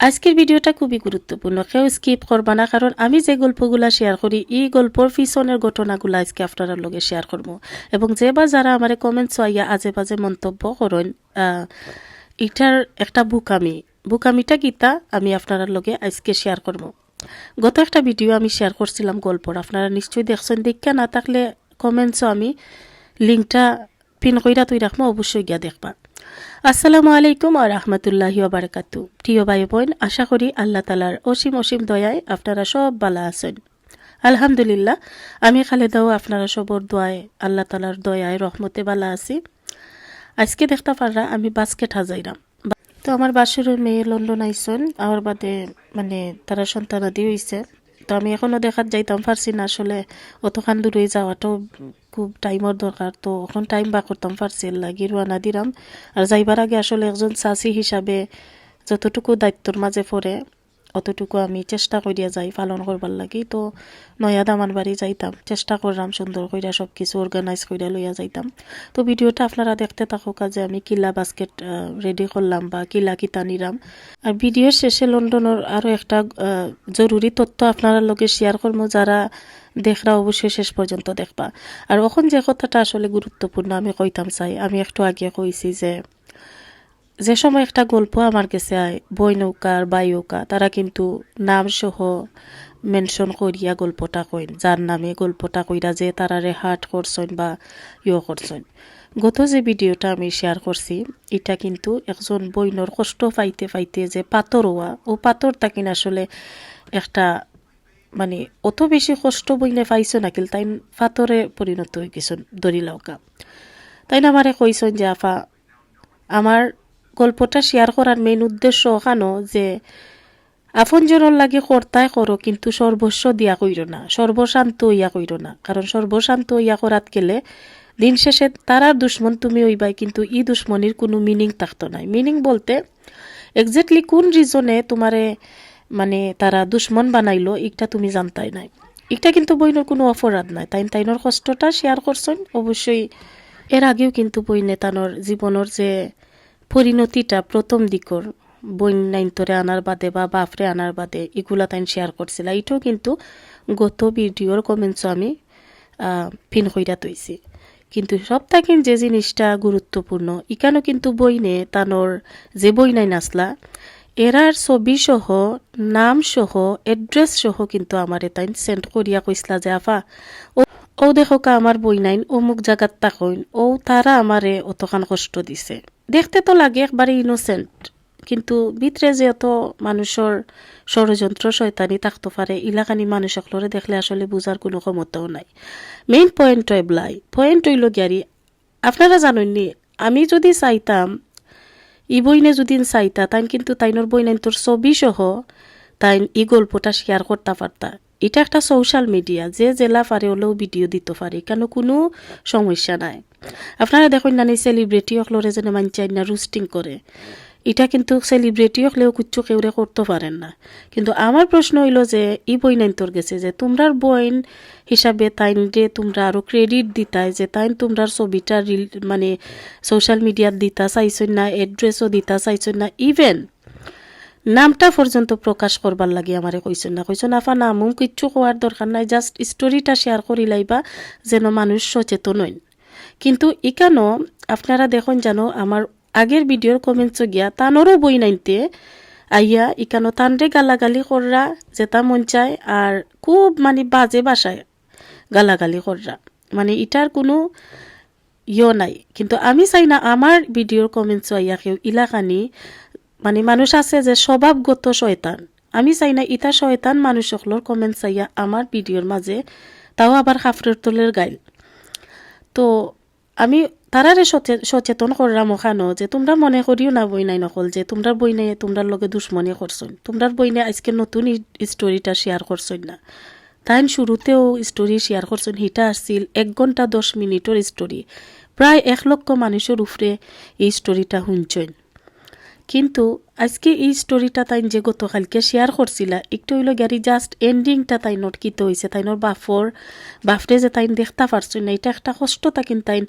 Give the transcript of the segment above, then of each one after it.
আজকের ভিডিওটা খুবই গুরুত্বপূর্ণ। কেউ স্কিপ করবা না, কারণ আমি যে গল্পগুলা শেয়ার করি, এই গল্পর পিছনের ঘটনাগুলো আজকে আপনারা লগে শেয়ার করব। এবং যে বা যারা আমার কমেন্টস আইয়া আজে বাজে মন্তব্য করেন এটার একটা বুকামি। বুকামিটা গীতা আমি আপনারা লগে আজকে শেয়ার করব। গত একটা ভিডিও আমি শেয়ার করছিলাম গল্পর, আপনারা নিশ্চয়ই দেখছেন। দেখা না থাকলে কমেন্টসও আমি লিঙ্কটা পিন কইরা তুই রাখব, অবশ্যই গিয়া দেখবা। আসসালামু আলাইকুম আর রহমতুল্লাহি বারাকাতু প্রিয় ভাই বোন আশা করি আল্লাহ তালার অসীম অসীম দয়ায় আপনারা সব ভালো আছেন। আলহামদুলিল্লাহ, আমি খালেদাও আপনারা সবর দোয়ায়, আল্লাহ তালার দয়ায়, রহমতে ভালো আছি। আজকে দেখতে পাররা, আমি বাস্কেট হাজাইরাম তো আমার বাসুরের মেয়ে লন্ডন আইসন আমার বাদে মানে তারা সন্তানাদি হইছে। তো আমি এখনও দেখাত যাইতাম পারছি না আসলে অতখান দূরে যাওয়াটাও খুব টাইমের দরকার। তো এখন টাইম বা করতাম পারছি লাগি রোয়ানা দিলাম আর যাইবার আগে আসলে একজন চাষি হিসাবে যতটুকু দায়িত্বর মাঝে পড়ে অতটুকু আমি চেষ্টা করিয়া যাই, পালন করবার লাগি। তো নয়া দামান বাড়ি যাইতাম, চেষ্টা করলাম সুন্দর কইরা সব কিছু অর্গানাইজ কইরা লইয়া যাইতাম। তো ভিডিওটা আপনারা দেখতে থাকুক যে আমি কিলা বাস্কেট রেডি করলাম বা কিলা কিতা নিলাম। আর ভিডিওর শেষে লন্ডনের আরও একটা জরুরি তথ্য আপনারা লগে শেয়ার করব, যারা দেখরা অবশ্যই শেষ পর্যন্ত দেখবা। আর এখন যে কথাটা আসলে গুরুত্বপূর্ণ আমি কইতাম চাই, আমি একটু আগে কইছি যে যে সময় একটা গল্প আমার কাছে আয়, বই নৌকা আর বাই নৌকা, তারা কিন্তু নাম সহ মেনশন করিয়া গল্পটা কইন, যার নামে গল্পটা কইরা যে তারারে হার্ট করছেন বা ইয়ে করছেন। গত যে ভিডিওটা আমি শেয়ার করছি, এটা কিন্তু একজন বইনর কষ্ট পাইতে পাইতে যে পাথর হওয়া, ও পাথর তাকিন আসলে একটা মানে অত বেশি কষ্ট বইনে পাইছো নাকিল তাই পাথরে পরিণত হয়ে গেছেন দরিলাওকা তাই আমারে কইছেন যে, আফা, আমার গল্পটা শেয়ার করার মেইন উদ্দেশ্য ওখানো যে, আপনজনের লাগে কর্তায় করো, কিন্তু সর্বস্ব দিয়া কইর না, সর্বশান্ত ইয়া কইর না। কারণ সর্বশান্ত ইয়া করাত গেলে দিন শেষে তারার দুশ্মন তুমি ওইবাই কিন্তু ই দুশ্মনির কোনো মিনিং থাকতো নাই। মিনিং বলতে এক্স্যাক্টলি কোন রিজনে তোমারে মানে তারা দুশ্মন বানাইলো এটা তুমি জানতাই নাই। এটা কিন্তু বইনের কোনো অপরাধ নাই। তাই তাইনোর কষ্টটা শেয়ার করছেন অবশ্যই এর আগেও কিন্তু বই নেতানোর জীবনের যে পরিণতিটা প্রথম দিকর বইন নাইনতরে আনার বাদে বা বাপরে আনার বাদে এগুলা তাই শেয়ার করছিল। এটাও কিন্তু গত ভিডিওর কমেন্টসও আমি পিন কইরা তৈছি কিন্তু সব যে জিনিসটা গুরুত্বপূর্ণ ইকানো কিন্তু বইনে তানোর যে বই নাই নাসলা এরার ছবি সহ নাম সহ এড্রেস সহ কিন্তু আমার তাই সেন্ড করিয়া কইসলা যে, আফা, ও ও দেখো আমার বই নাইন অমুক জায়গাত তাকইন। ও তারা আমারে অতখান কষ্ট দিছে। দেখতে তো লাগে একবারে ইনোসেন্ট কিন্তু ভিতরে যে অত মানুষের ষড়যন্ত্র, শয়তানি থাকতে পারে, ইলাকানি মানুষ সকলরে দেখলে আসলে বুঝার কোনো ক্ষমতাও নাই। মেইন পয়েন্ট এবলাই পয়েন্ট হইল গিয়ারি, আপনারা জানেননি, আমি যদি চাইতাম, ই বইনে যদি চাইতা তাই কিন্তু তাইনোর বইনাইন তোর ছবি সহ তাই ই গল্পটা শেয়ার করতে পারতা। এটা একটা সোশ্যাল মিডিয়া যে জেলা পারে হলেও ভিডিও দিতে পারে, কেন কোনো সমস্যা নাই। আপনারা দেখুন না সেলিব্রিটি হকলরে যেন মানচাই না রুস্টিং করে। এটা কিন্তু সেলিব্রিটি হলেও কুচ্ছু কেউরে করতে পারেন না। কিন্তু আমার প্রশ্ন হইল যে ই বইনাইন তোর গেছে যে, তোমরার বইন হিসাবে তাইন যে তোমরা আরও ক্রেডিট দিতাই, যে তাইন তোমরার ছবিটা রিল মানে সোশ্যাল মিডিয়াত দিতা, চাইছই না এড্রেসও দিতা, চাইছই না ইভেন নামটা পর্যন্ত প্রকাশ করবার লাগে আমারে কইছেন না। কইছেন, আফা নামও কিচ্ছু কোয়ার দরকার নাই, জাস্ট স্টোরিটা শেয়ার করি লাইবা, যেন মানুষ সচেতন হইন। কিন্তু ইকানো, আপনারা দেখুন জানো আমার আগের ভিডিওর কমেন্টস গিয়া তানোরও বই নাইতে আইয়া ইকানো তানরে গালাগালি কররা, যেটা মন চায়, আর খুব মানে বাজে বাসায় গালাগালি কররা। মানে ইটার কোনো ইয় নাই। কিন্তু আমি চাই না আমার ভিডিওর কমেন্টস আইয়া কেউ ইলাকানি মানে মানুষ আছে যে স্বভাবগত শয়তান। আমি চাই না ইতা শয়তান মানুষ সকলের কমেন্ট চাইয়া আমার ভিডিওর মাঝে তাও আবার হাফরের তোলের গাইল। তো আমি তারারে সচে- সচেতন করলাম ওখানো যে তোমরা মনে করিও না বই নাই নকল, যে তোমরা বই নাই, তোমরার লগে দুশ্মনী করছই তোমরার বই নাই, আজকে নতুন স্টোরিটা শেয়ার করছই না। তাই শুরুতেও স্টোরি শেয়ার করছেন হিটা আসছিল এক ঘণ্টা দশ মিনিটের স্টোরি প্রায় এক লক্ষ মানুষের উপরে এই স্টোরিটা শুনছেন কিন্তু আজকে এই স্টোরিটা তাই যে গতকালকে শেয়ার করছিলা, একটু হইল গাড়ি জাস্ট এন্ডিংটা তাই নোট কিতে হয়েছে তাইনোর বাফর বাফরে যে তাইন দেখতে পারছই না, এটা একটা কষ্ট কিন্তু তাইন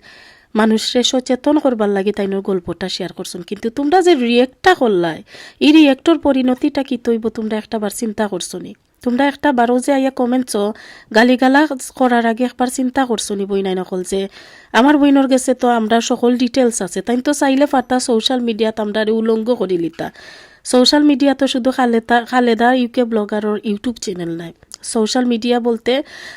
মানুষরে সচেতন করবার লাগি তাইনোর গল্পটা শেয়ার করছেন। কিন্তু তোমরা যে রিয়েক্টটা করলাই, এই রিয়েক্টর পরিণতিটা কি তৈব তোমরা একটা বার চিন্তা করছ নি তোমরা একটা বারো যে আইয়া কমেন্টস গালিগালা করার আগে একবার চিন্তা করছ নি বই নাই নকল যে আমার বইনর গেছে তো আমরা সকল ডিটেলস আছে তাই তো চাইলে ফাটা সোশ্যাল মিডিয়াত আমরা উলঙ্গ করি লিতা সোশ্যাল মিডিয়া তো শুধু খালেদা খালেদা ইউকে ব্লগারর ইউটিউব চ্যানেল নাই সোশ্যাল মিডিয়া বলতে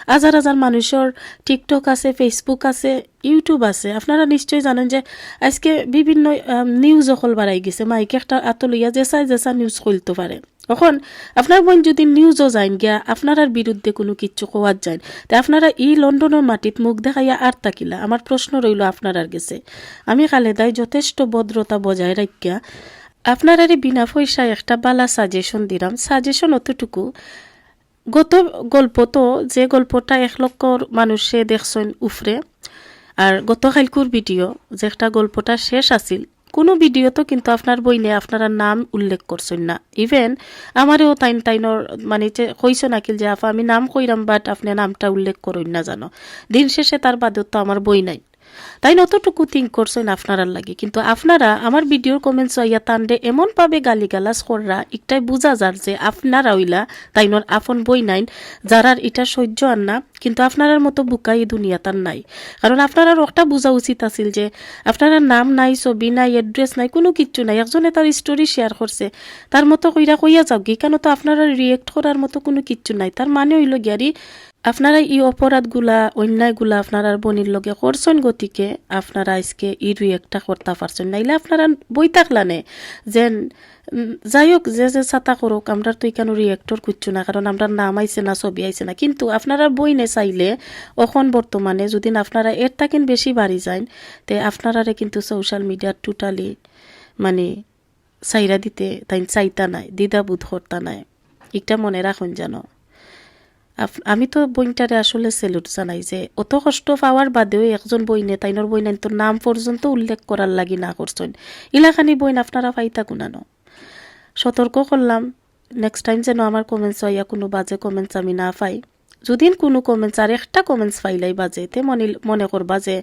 হাজার হাজার মানুষের টিকটক আছে ফেসবুক আছে ইউটিউব আছে আপনারা নিশ্চয়ই জানেন যে আজকে বিভিন্ন নিউজ অকল বাড়াই গেছে মাইকে একটা আতলইয়া জেসা জেসা নিউজ খুলতে পারে এখন, আপনার বোন যদি নিউজও যাইন গিয়া আপনার বিরুদ্ধে কোনো কিচ্ছু কোয়ার যান তা আপনারা ই লন্ডনের মাটিত মুখ দেখাইয়া আর তাকিলা আমার প্রশ্ন রইল আপনার গেছে। আমি খালেদায় যথেষ্ট ভদ্রতা বজায় রাখিয়া আপনার বিনা পয়সায় একটা বালা সাজেশন দিলাম সাজেশন অতটুকু, গত গল্প তো যে গল্পটা এক লক্ষ মানুষে দেখছেন উফরে, আর গত কালকুর ভিডিও যে একটা গল্পটা শেষ আছিল কোনো ভিডিওতো কিন্তু আপনার বইলে আপনারা নাম উল্লেখ করছেন না। ইভেন আমারও তাইন তাইনর মানে কইস নাকিল যে, আপা, আমি নাম কইরাম বাট আপনি নামটা উল্লেখ করুন না জানো। দিন শেষে তার বাদত তো আমার বই নাই। তাই অতটুকু থিঙ্ক করছেন আপনারার লাগে। কিন্তু আপনারা আমার ভিডিওর কমেন্টস আইয়া তান্ডে এমনভাবে গালিগালাজ কররা, একটাই বোঝা যার যে আপনারা ওইলা তাইনর আপন বই নাইন যারার এটা সহ্য আর না, কিন্তু আপনারার মতো বুকা এই দুনিয়া তার নাই। কারণ আপনারা একটা বোঝা উচিত আছিল যে, আপনারা নাম নাই, ছবি নাই এড্রেস নাই, কোনো কিচ্ছু নাই, একজনে তার স্টোরি শেয়ার করছে, তার মতো কইরা কইয়া যাও কেন তো আপনারা রিয়েক্ট করার মতো কোনো কিচ্ছু নাই। তার মানে হইল গিয়ারি আপনারা এই অপরাধগুলা, অন্যায়গুলা আপনারা বনির লগে করছেন গতিকে আপনারা আজকে ই দুই একটা করতে পারছেন। নাইলে আপনারা বই থাকলানে, যেন যাই হোক, যে যে ছাতা করুক, আমরা তো এখানে রিয়েক্টর করছ না, কারণ আমরা নাম আইছে না, ছবি আইছে না। কিন্তু আপনারা বই নে চাইলে, এখন বর্তমানে যদি আপনারা এর থাকেন বেশি বাড়ি যান, তে আপনারারে কিন্তু সোশ্যাল মিডিয়ার টোটালি মানে চাইরা দিতে তাই চাইতা নাই দ্বিধা বোধ করতা নাই। একটা মনে রাখুন জানো আমি তো বইনটারে আসলে সেলুট জানাই যে, অত কষ্ট পাওয়ার বাদেও একজন বইনে তাইনর বইনাইন তোর নাম পর্যন্ত উল্লেখ করার লাগি না করছেন ইলাখানি বইন আপনারা পাইতা গুনানো সতর্ক করলাম নেক্সট টাইম যেন আমার কমেন্টস হইয়া কোনো বাজে কমেন্টস আমি না পাই। যদি কোনো কমেন্টস আর একটা কমেন্টস পাইলাই বাজে, তে মনে মনে করবা যে,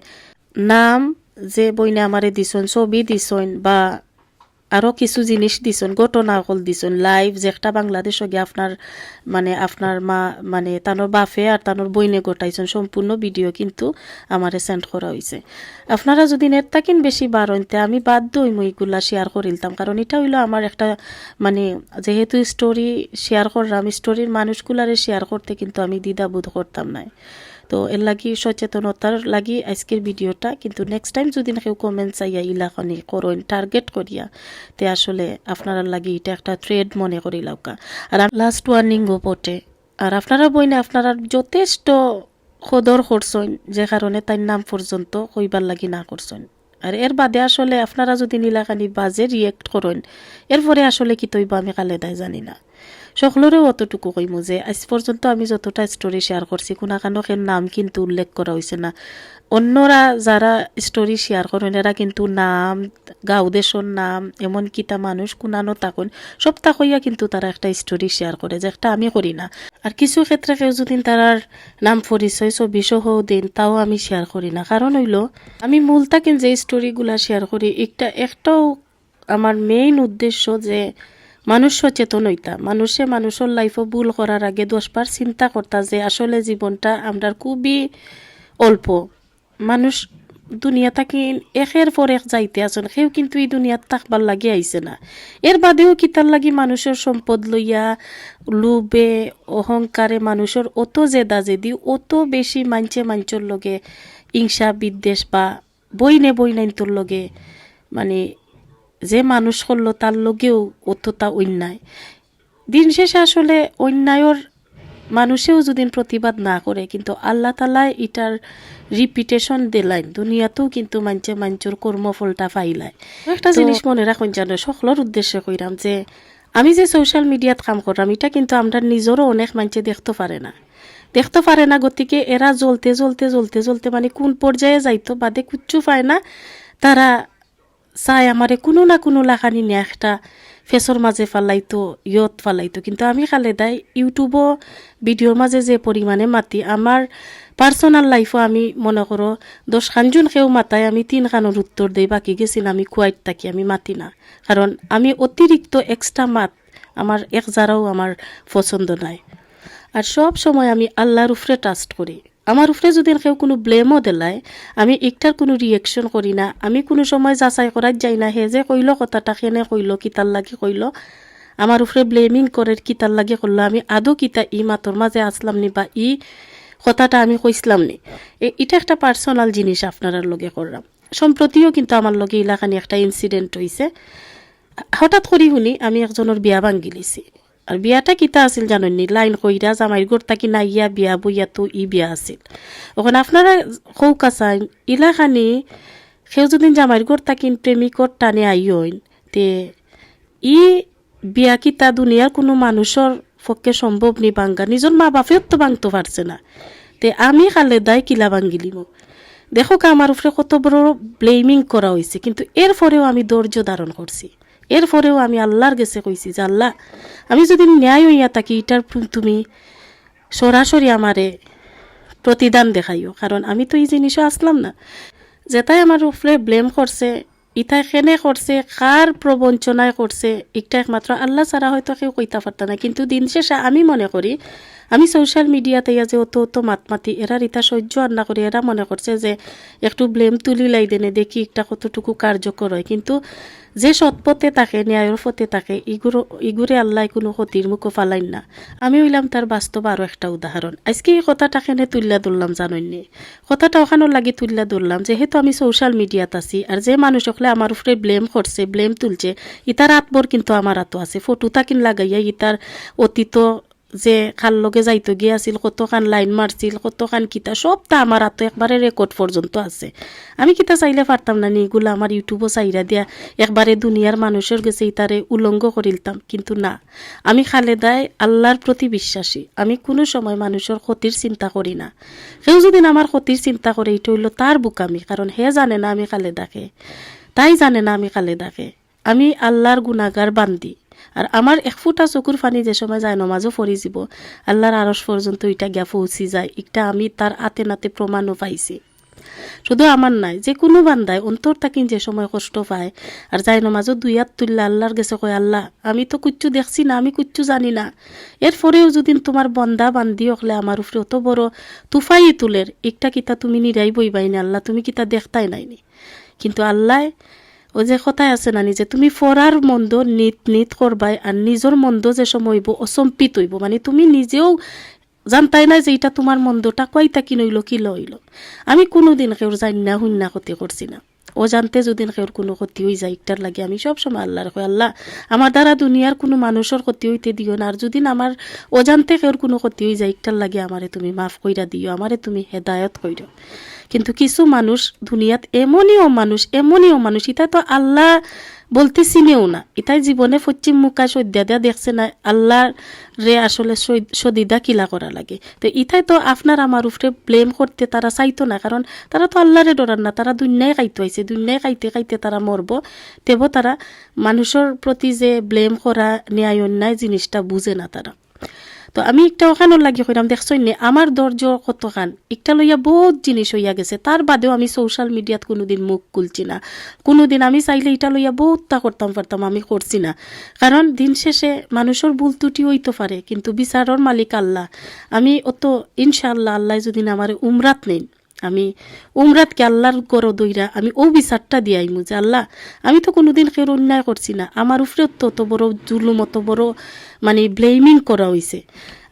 নাম যে বইনে আমারে দিছন, ছবি দিছন, বা আরও কিছু জিনিস দিছুন, ঘটনা অকল দিছুন লাইভ যেটা বাংলাদেশ গিয়ে আপনার মানে আপনার মা মানে তানোর বাফে আর তানোর বইনে গোটাইছেন, সম্পূর্ণ ভিডিও কিন্তু আমারে সেন্ড করা হয়েছে আপনারা যদি নেট তাকিন বেশি বার হইতে আমি বাধ্য হইম এইগুলা শেয়ার করিলতাম, কারণ এটা হইল আমার একটা মানে যেহেতু স্টোরি শেয়ার করলাম স্টোরির মানুষগুলারে শেয়ার করতে কিন্তু আমি দ্বিধাবোধ করতাম না তো এর লাগি সচেতনতার লাগি আজকের ভিডিওটা কিন্তু নেক্সট টাইম যদি কেউ কমেন্ট চাইয়া ইলাখনি করেন টার্গেট করিয়া তে আসলে আপনারা লাগি এটা একটা ট্রেড মনে করি লাউকা। আর লাস্ট ওয়ার্নিংও পটে আর আপনারা বইনে আপনারা যথেষ্ট সদর করছেন যে কারণে তার নাম পর্যন্ত কইবার লাগি না করছেন আর এর বাদে আসলে আপনারা যদি নীলাকানি বাজে রিয়েক্ট করেন, এরপরে আসলে কি তৈব আমি কালে দেয় জানি না। সকলেরও অতটুকু কইমু যে, আজ পর্যন্ত আমি যতটা স্টোরি শেয়ার করছি কোনা কানকের নাম কিন্তু উল্লেখ করা হয়েছে না। অন্যরা যারা স্টোরি শেয়ার করেন এরা কিন্তু নাম গাউদেশর নাম, এমন কিতা মানুষ কুনানো তাকুন সব তাকইয়া কিন্তু তারা একটা স্টোরি শেয়ার করে যে একটা আমি করি না। আর কিছু ক্ষেত্রে কেউ যদি তারার নাম পরিচয় ছবি সহ দিন, তাও আমি শেয়ার করি না। কারণ হইল, আমি মূল থাকেন যে স্টোরিগুলা শেয়ার করি, একটা, একটাও আমার মেইন উদ্দেশ্য যে মানুষ সচেতন হইতা। মানুষে মানুষের লাইফও ভুল করার আগে দশবার চিন্তা করতা যে আসলে জীবনটা আমরা খুবই অল্প। মানুষ দুনিয়া থাকি একের পর এক যাইতে আছেন সেও কিন্তু এই দুনিয়াত থাকবার লাগি আইছে না। এর বাদেও কিতার লাগি মানুষের সম্পদ লইয়া লোভে, অহংকারে মানুষের অত জেদা জেদি, অত বেশি মানছে মাঞ্চর লগে ইংসা বিদ্বেষ বা বই নে বইনে বইনাইন্তর লগে মানে যে মানুষ করল তার লগেও অতটা অন্যায়। দিন শেষে আসলে অন্যায়র মানুষেও যদি প্রতিবাদ না করে কিন্তু আল্লাহ তালা এটার রিপিটেশন দিলাইন দুনিয়াতেও কিন্তু মানছে মাঞ্চুর কর্মফলটা পাইলায় একটা জিনিস মনে রাখুন জানো সকলের উদ্দেশ্যে কইরাম যে আমি যে সোশ্যাল মিডিয়াত কাম করলাম এটা কিন্তু আমরা নিজেরও অনেক মানছে দেখতে পারে না। দেখতে পারে না গতিকে এরা জ্বলতে জ্বলতে জ্বলতে জ্বলতে মানে কোন পর্যায়ে যাইতো বাদে কুচ্ছু পায় না। তারা চাই আমারে কোনো না কোনো লাখানি নিয়ে একটা ফেসর মাঝে ফালাইতো, ইয়ত ফালাইতো। কিন্তু আমি খালেদাই ইউটিউবও ভিডিওর মাঝে যে পরিমাণে মাতি আমার পার্সোনাল লাইফও আমি মনে করো দশ খানজন কেউ মাতায় আমি তিন খানোর উত্তর দেই, বাকি গেছিল আমি কুয়াইট থাকি, আমি মাতি না। কারণ আমি অতিরিক্ত এক্সট্রা মাত আমার এক যারাও আমার পছন্দ নাই। আর সব সময় আমি আল্লাহর উপরে ট্রাস্ট করি। আমার উপরে যদি কেউ কোনো ব্লেমও দেলায়, আমি একটার কোনো রিয়েকশন করি না, আমি কোনো সময় যাচাই করার যাই না, হে যে কইল কথাটা, কেনে কইল কিতার লাগি কইল আমার উপরে ব্লেমিং করে কিতার লাগি করল আমি আদৌ কিতা ই মাতর মাঝে আসলাম নি বা ই কথাটা আমি কইসলাম নি? এটা একটা পার্সোনাল জিনিস আপনার লগে করলাম সম্প্রতিও কিন্তু আমার লগে ইলাকানি একটা ইনসিডেন্ট হয়েছে হঠাৎ করি শুনি আমি একজনের বিয়া ভাঙ্গি লিছি। আর বিয়াটা কিতা আছিল জানেননি লাইন কইরা জামাইর গোর তাকি নাইয়া বিয়া বইয়া তো ই বিয়া আছিল। ওখানে আপনারা সৌকা চাইন ইলাখানি সেও যদি জামাইর গোর তাকিন প্রেমিকর টানে আইয়ইন তে ই বিয়া কিতা দুনিয়ার কোনো মানুষের পক্ষে সম্ভব নি বাঙ্গা নিজের মা বাপেও তো বাংতে পারছে না। তে আমি খালে দায় কিলা বাঙ্গিলিম দেখো কা আমার উপরে কত বড় ব্লেমিং করা হয়েছে কিন্তু এরপরেও আমি ধৈর্য ধারণ করছি এরপরেও আমি আল্লাহর গেছে কইছি যে, আল্লাহ, আমি যদি ন্যায় হইয়া থাকি, এটার তুমি সরাসরি আমারে প্রতিদান দেখাইও। কারণ আমি তো এই জিনিসও আসলাম না। যেটাই আমার উপরে ব্লেম করছে ইটাই কেনে করছে, কার প্রবঞ্চনায় করছে একটা একমাত্র আল্লাহ ছাড়া হয়তো কেউ কইতা পারত না। কিন্তু দিন শেষে আমি মনে করি, আমি সোশ্যাল মিডিয়াতে যে অত অত মাত মাতি, এরা ইতা সহ্য আর না করি, এরা মনে করছে যে, একটু ব্লেম তুলি লাই দেনে, দেখি একটা কতটুকু কার্যকর হয়। কিন্তু যে সৎপথে থাকে, ন্যায়ের পথে থাকে, ইগুরো, ইগুরে আল্লাহ কোনো ক্ষতির মুখো ফালাইন না। আমি হইলাম তার বাস্তব আরও একটা উদাহরণ। আজকে এই কথাটা কেনে তুললা ধরলাম জানইনি। কথাটা ওখানে লাগি তুললা ধরলাম, যেহেতু আমি সোশ্যাল মিডিয়াত আছি, আর যে মানুষ হলে আমার উপরে ব্লেম করছে ব্লেম তুলছে, ইতার আতবর কিন্তু আমার আতো আছে। ফটো তাকিন লাগাইয়া ইতার অতীত যে খান লগে যাইতো গিয়ে আছিল কতখান লাইন মারছিল, কতখান কিতা সবটা আমার হাতে একবারে রেকর্ড পর্যন্ত আছে। আমি কিতা চাইলে পারতাম না নি এগুলো আমার ইউটিউবও চাইরা দিয়া একবারে দুনিয়ার মানুষের গেছে ইতারে উলঙ্গ করিলতাম, কিন্তু না। আমি খালেদায় আল্লাহর প্রতি বিশ্বাসী, আমি কোনো সময় মানুষের ক্ষতির চিন্তা করি না। কেউ যদি আমার ক্ষতির চিন্তা করে এটা হইল তার বুকামি, কারণ হে জানে না আমি খালেদাকে, তাই জানে না আমি খালেদাকে। আমি আল্লাহর গুণাগার বান্দি। আর আমার এক ফুটা চকুর পানি যে সময় যায় নমাজও ফরি যাব। আল্লাহর আরস পর্যন্ত এটা গিয়া পৌঁছি যায় এটা আমি তার আতে নাতে প্রমাণও পাইছি। শুধু আমার নাই, যে কোনো বান্দায় অন্তর তাকিন যে সময় কষ্ট পায় আর যাই নমাজও দুই হাত তুললে আল্লাহর গেছে কয়, আল্লাহ, আমি তো কুচ্ছু দেখছি না, আমি কুচ্ছু জানি না। এরপরেও যদি তোমার বন্দা বান্দি হলে আমার উপরে অত বড় তুফাই তুলের, একটা কিতা তুমি নিরাই বইবাই না, আল্লাহ, তুমি কিতা দেখতাই নাইনি। কিন্তু আল্লাহ ও যে কথায় আছে না যে তুমি ফরার মন্দ নিত নিত করবাই আর নিজের মন্দ যে সময় হইব অসম্পিত হইব। মানে তুমি নিজেও জানতাই না যে এটা তোমার মন্দটা কয়টা কি নইল, কি লইল। আমি কোনোদিন কেউ জানি না হুন্না ক্ষতি করছি না। ও জানতে যদি কেউর কোনো ক্ষতি হয়ে যায়, একটার লাগে আমি সব সময় আল্লাহ রাখো আল্লাহ, আমার দ্বারা দুনিয়ার কোনো মানুষের ক্ষতি হইতে দিও না। আর যদি আমার অজান্তে কেউর কোনো ক্ষতি হয়ে যায়, একটার লাগে আমারে তুমি মাফ কইরা দিও, আমারে তুমি হেদায়ত কইরো। কিন্তু কিছু মানুষ দুনিয়াত এমনিও মানুষ এমনিও মানুষ এটা তো আল্লাহ বলতে চিনেও না। এটাই জীবনে পশ্চিম মুখা সদ্যা দেয়া দেখছে না আল্লাহ রে আসলে সদিদা কিলা করা লাগে। তো ইটাই তো আপনার আমার উপরে ব্লেম করতে তারা চাইতো না, কারণ তারা তো আল্লাহরে ডরান না, তারা দুনিয়ায় খাইতে আইছে দুনিয়ায় খাইতে খাইতে তারা মরব, তেব তারা মানুষের প্রতি যে ব্লেম করা ন্যায় অন্যায় জিনিসটা বুঝে না তারা। তো আমি একটা ওখানে লাগি কইরাম, দেখছই নে, আমার দরজ কতখান? একটা লইয়া বহুত জিনিস হইয়া গেছে, তার বাদেও আমি সোশ্যাল মিডিয়াত কোনোদিন মুখ খুলছি না। কোনোদিন আমি চাইলে এটা লইয়া বহুতটা করতাম পারতাম আমি করছি না। কারণ দিন শেষে মানুষের ভুল ত্রুটি হইতে পারে, কিন্তু বিচারর মালিক আল্লাহ। আমি অত ইনশাআল্লাহ, আল্লাহ যদি আমার উমরাত নেই আমি উমরাতকে আল্লাহর গর দইরা আমি ও বিচারটা দিয়াইমু যে আল্লাহ, আমি তো কোনোদিন কেউ অন্যায় করছি না। আমার উপরে তো অত বড় জুলুম, অত বড় মানে ব্লেমিং করা হয়েছে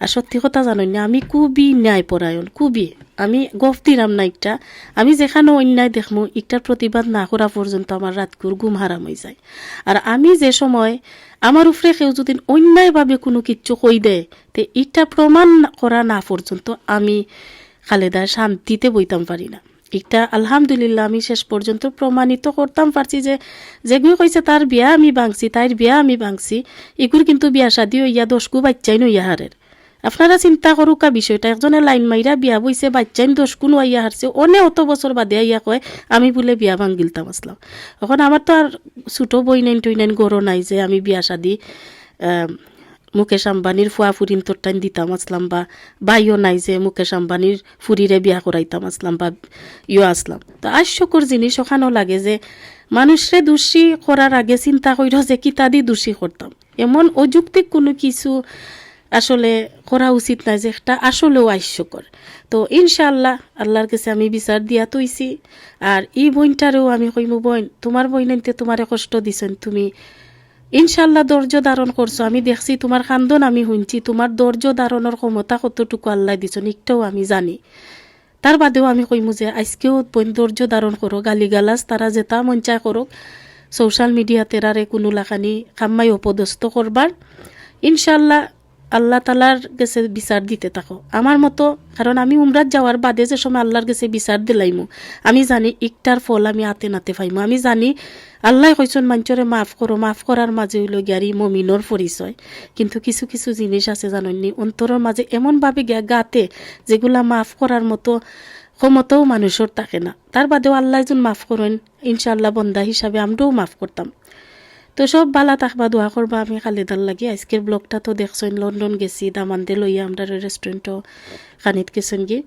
আর সত্যি কথা জানেন না, আমি খুবই ন্যায়পরায়ণ, খুবই। আমি গফ দিলাম না একটা। আমি যেখানে অন্যায় দেখমু, একটার প্রতিবাদ না করা পর্যন্ত আমার রাতকুর ঘুম হারাম হয়ে যায়। আর আমি যে সময় আমার উপরে কেউ যদি অন্যায়ভাবে কোনো কিচ্ছু কই দেয়, তে এটা প্রমাণ করা না পর্যন্ত আমি খালেদা শান্তিতে বইতাম পারি না। একটা আলহামদুলিল্লাহ আমি শেষ পর্যন্ত প্রমাণিত করতাম পারছি যে যেগুলো কইছে তার বিয়া আমি ভাঙছি তাইর বিয়া আমি ভাঙছি এগুর কিন্তু বিয়া শাদি ইয়া দশকু বাচ্চাই নইয়া হারের। আপনারা চিন্তা করুকা বিষয়টা একজনে লাইন মাইরা বিয়া বইছে বাচ্চাইন দোষ কোনো আইয়া হারছে অনেক অত বছর বাদে আইয়া কয় আমি বলে বিয়া ভাঙ্গিলতাম আসলাম। এখন আমার তো আর ছোটো বই নাইন টুই নাইন গরো নাই যে আমি বিয়া আহ, মুকেশ আম্বানির ফুয়া ফুরিন তোরটাইন দিতাম আসলাম বা বাইও নাই যে মুকেশ আম্বানির ফুরিরে বিয়া করাইতাম আসলাম বা ইয়ে আসলাম তো আশ্বকর জিনিস ওখানেও লাগে যে মানুষরে দোষী করার আগে চিন্তা কইর যে কিতা দি দোষী করতাম এমন অযৌক্তিক কোনো কিছু আসলে করা উচিত নাই যে একটা আসলেও আইস্যকর তো ইনশাআল্লাহ আল্লাহর কাছে আমি বিচার দিয়া তৈছি আর এই বইনটারেও আমি কইমু বইন তোমার বইনতে তোমারে কষ্ট দিছেন তুমি ইনশাল্লাহ ধৈর্য ধারণ করছ। আমি দেখছি তোমার খান্দন আমি শুনছি তোমার ধৈর্য ধারণের ক্ষমতা কতটুকু আল্লাহ দিছ নিকটাও আমি জানি। তার বাদেও আমি কইমু যে, আজকেও বইন ধৈর্য ধারণ করো গালিগালাজ তারা যেটা মন চায় করুক সোশ্যাল মিডিয়া তেরারে কোনো লাখানি কাম্মাই অপদস্থ করবার ইনশাল্লাহ আল্লাহ তালার কাছে বিচার দিতে থাকো। আমার মতো, কারণ আমি উমরাত যাওয়ার বাদে যে সময় আল্লাহর কাছে বিচার দিলাইমু, আমি জানি ইকটার ফল আমি আতে নাতে পাইমু। আমি জানি আল্লাহ কইসন মানুষরে মাফ করো, মাফ করার মাঝে হইল গিয়ারি মমিনর পরিচয়। কিন্তু কিছু কিছু জিনিস আছে জাননি অন্তরের মাঝে এমনভাবে গিয়া গাতে যেগুলা মাফ করার মতো ক্ষমতাও মানুষের থাকে না। তার বাদেও আল্লাহ একজন মাফ করেন। ইনশাআল্লাহ বন্দা হিসাবে আমরাও মাফ করতাম। তো সব বালা তাকবা দোয়া করবা, আমি খালিদার লাগি আজকের ব্লগটা তো দেখছেন লন্ডন গেছি দামান্দে লইয়া আমরা রেস্টুরেন্টও খানিত গেছেন গিয়ে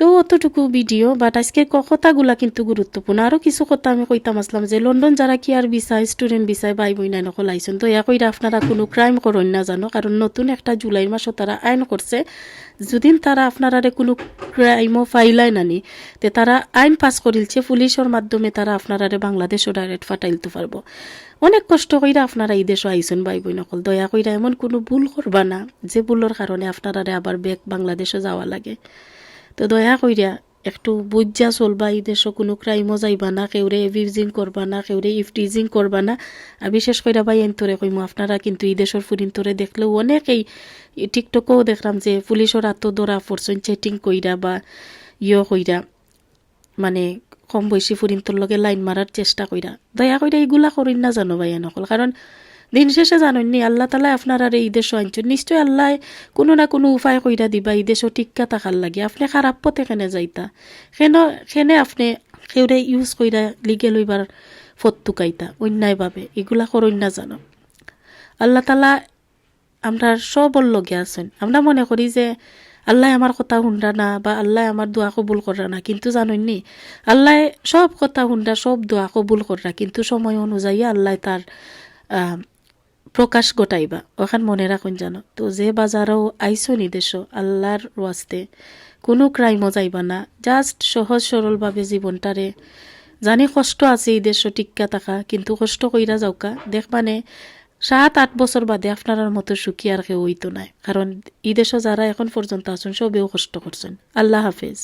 তো অতটুকু ভিডিও বাট আজকের কথাগুলা কিন্তু গুরুত্বপূর্ণ। আরও কিছু কথা আমি কইতাম আসলাম যে, লন্ডন যারা কি আর বিচায় স্টুডেন্ট বিচায় ভাই বই নাই নকল আইসেন তো ইয়া কইরা আপনারা কোনো ক্রাইম করেন না জানো, কারণ নতুন একটা জুলাই মাসও তারা আইন করছে। যদিন তারা আপনারারে কোনো ক্রাইমও ফাইলাই নানি, তে তারা আইন পাস করিলছে, পুলিশের মাধ্যমে তারা আপনারারে বাংলাদেশও ডাইরেক্ট ফাটাইলতে পারব। অনেক কষ্ট কইরা আপনারা এই দেশও আইসেন ভাই বই নকল দয়া কইরা এমন কোনো ভুল করবা না, যে ভুলের কারণে আপনারারে আবার বেগ বাংলাদেশে যাওয়া লাগে। তো দয়া কইরা, একটু বুঝা চলবা এই দেশও কোনো ক্রাইমও যাইবা না, কেউরে এভিউজিং করবা না, কেউরে ইফটিজিং করবা না। আর বিশেষ করে ভাই এন্তরে কইমু, আপনারা কিন্তু এই দেশের ফুরিন্তরে দেখলেও অনেকেই টিকটকেও দেখলাম যে পুলিশের আত্ম ধরা পড়ছেন চেটিং কইরা বা ইয় কইরা মানে কম বয়সী ফুরিন্তর লগে লাইন মারার চেষ্টা কইরা। দয়া কইরা এইগুলা করিন না জানো ভাই নকল কারণ দিন শেষে জানেননি, আল্লাহ তালা আপনার আর এই দেশও আনছেন। নিশ্চয় আল্লাহ কোনো না কোনো উপায় কইরা দিবা, এই দেশও টিক্কা থাকার লাগে। আপনি খারাপ পথে কেনে যাইতা? কেন, কেনে আপনি সেউরে ইউজ কইরা লিগে লইবার ফত টুকাইতা? অন্যায়ভাবে। এগুলা করইন না জানো। আল্লাহ তালা আমরা সবর লগে আছেন। আমরা মনে করি যে আল্লাহ আমার কথা শুনরা না বা আল্লাহ আমার দোয়া কবুল করা না। কিন্তু জানেননি, আল্লাহ সব কথা শুনরা, সব দোয়া কবুল করা। কিন্তু সময় অনুযায়ী আল্লাহ তার প্রকাশ ঘটাইবা। ওখান মনে রাখুন জানো তো যে বাজারও আইসো নিদেশ আল্লাহর ওয়াস্তে, কোনো ক্রাইমও যাইবা না। জাস্ট সহজ সরলভাবে জীবনটারে। জানি কষ্ট আছে এই দেশ টিক্কা থাকা, কিন্তু কষ্ট কইরা যাওকা। দেখবানে সাত, আট বছর বাদে আপনার মতো সুখী আর কেউ হইতো নাই। কারণ এই দেশও যারা এখন পর্যন্ত আছেন, সবেও কষ্ট করছেন। আল্লাহ হাফেজ।